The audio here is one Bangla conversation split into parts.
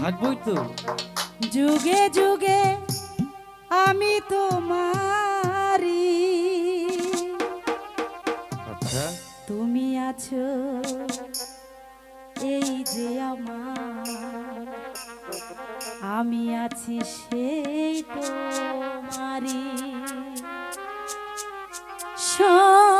থাকবোই তো। যুগে যুগে আমি তোমারি। আচ্ছা। তুমি আছো এই যে আমার। আমি আছি সেই তোমারি। সঙ্গী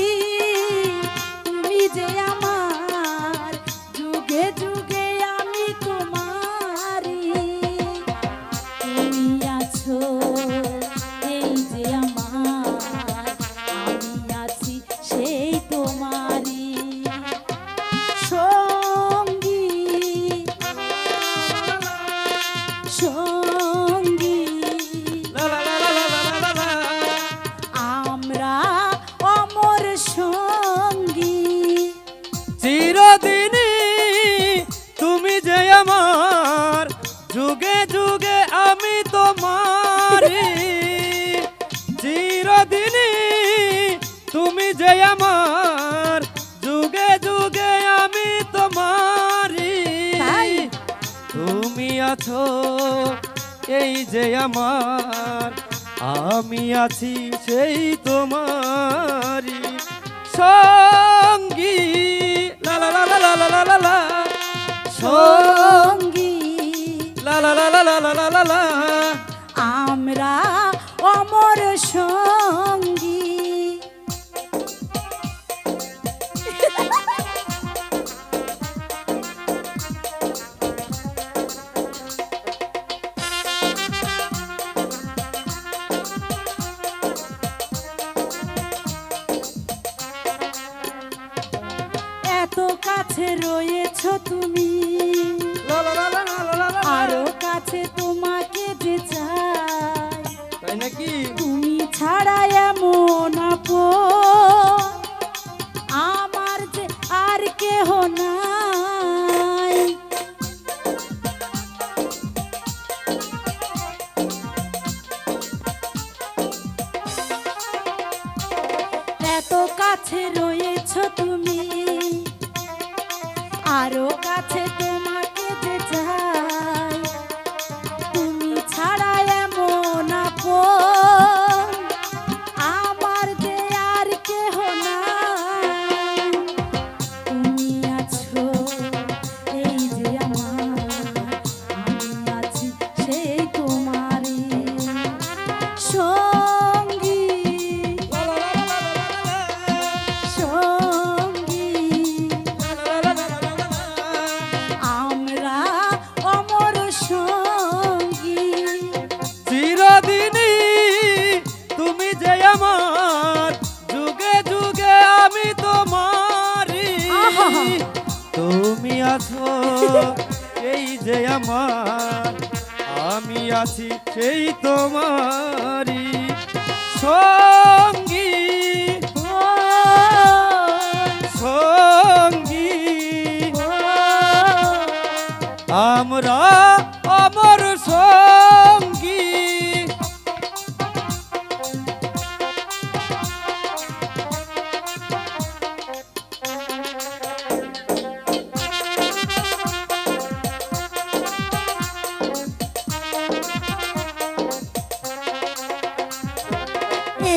যুগে যুগে আমি তোমার চিরদিনই তুমি যে আমার যুগে যুগে আমি তোমার তুমি আছো এই যে আমার আমি আছি সেই তোমারি সঙ্গী লা লা লা লা লা লা লা সঙ্গী আমরা অমর সঙ্গী এত কাছে রয়েছ তুমি তুমি ছাড়া এমন আমার যে আর কেহ নাই। এত কাছে রয়েছ তুমি, আরও কাছে তোমাকে যে চাই। আছো এই যে আমার আমি আছি সেই তোমারি সঙ্গী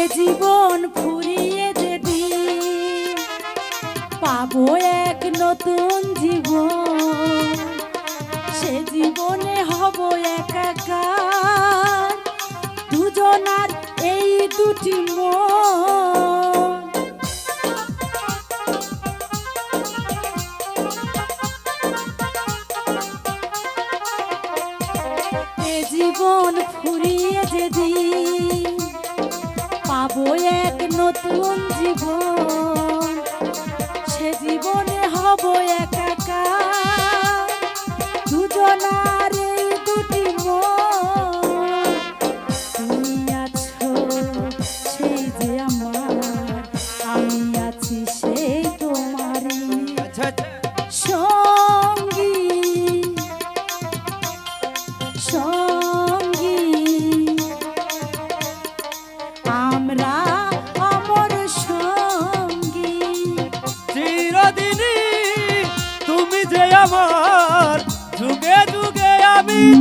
জীবন ফুরিয়ে যেদিন পাবো এক নতুন জীবন। সে জীবনে হব একাকার। দুজনার এই দুটি মন নতুন জীবন।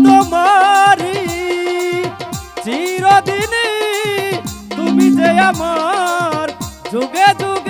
তোমারি চিরদিনই তুমি যে আমার যুগে যুগে